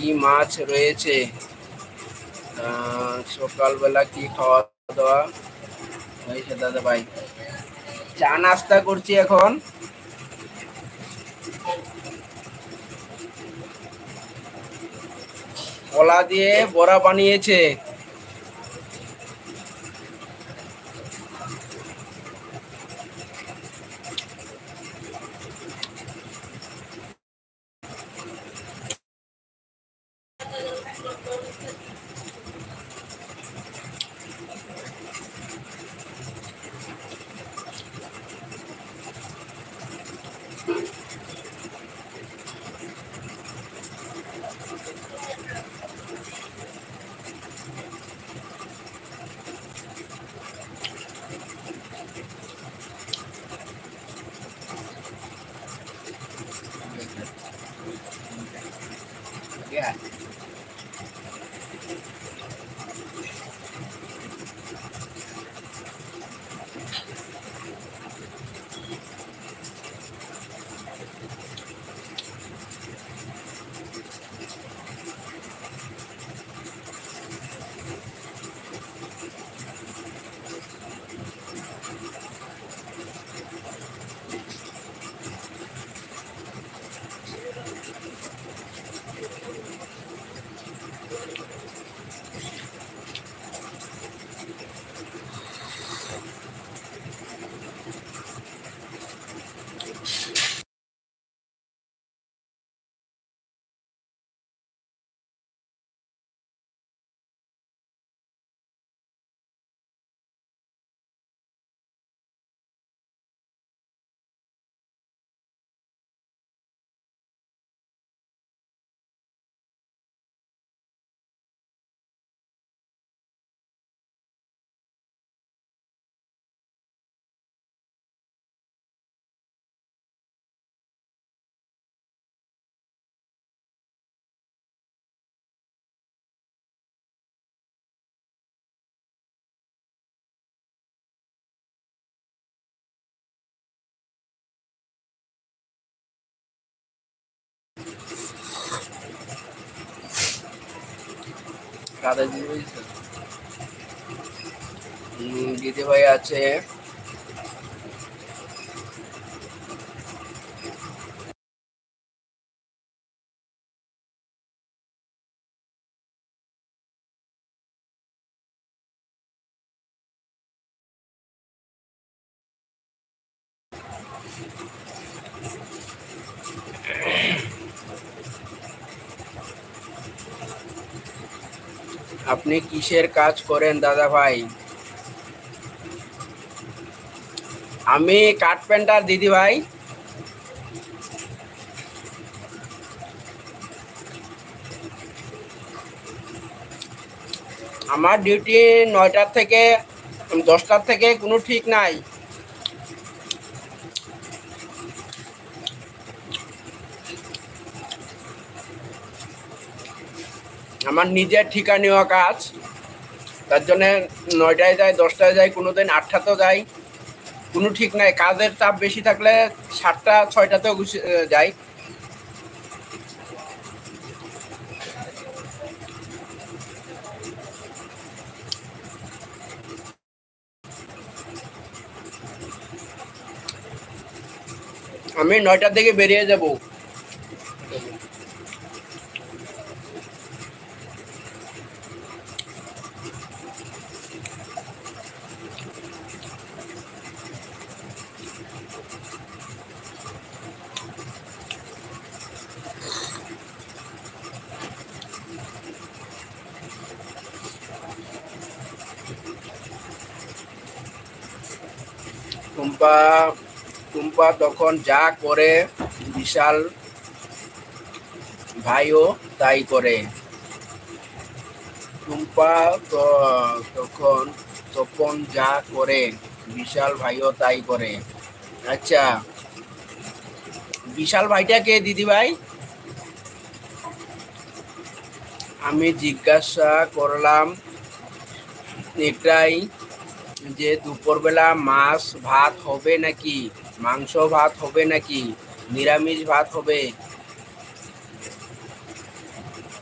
কি মাছ রয়েছে? সকালবেলা কি খাওয়া দাওয়া হয়েছে দাদা ভাই চা নাস্তা করছি এখন। কলা দিয়ে বড়া বানিয়েছে। Yeah. দাদা দিয়ে দিতে ভাই আছে আপনি কিসের কাজ করেন দাদা ভাই আমি কার্পেন্টার দিদি ভাই আমার ডিউটি নয়টার থেকে, দশটার থেকে কোনো ঠিক নাই। আমার নিজের ঠিকা নেওয়া কাজ। তার জন্যে নয়টায় যায় দশটায় যায় কোনো দিন আটটাতেও যাই। কোনো ঠিক নাই, কাজের চাপ বেশি থাকলে সাতটা, ছয়টাতেও যাই। আমি নয়টার দিকে বেরিয়ে যাব। টুম্পা টুম্পা তখন যা করে, বিশাল ভাইও তাই করে। টুম্পা তখন তখন যা করে, বিশাল ভাইও তাই করে। আচ্ছা বিশাল ভাইটা কে দিদি ভাই আমি জিজ্ঞাসা করলাম, এটাই যে দুপুরবেলা মাছ ভাত হবে নাকি মাংস ভাত হবে নাকি নিরামিষ ভাত হবে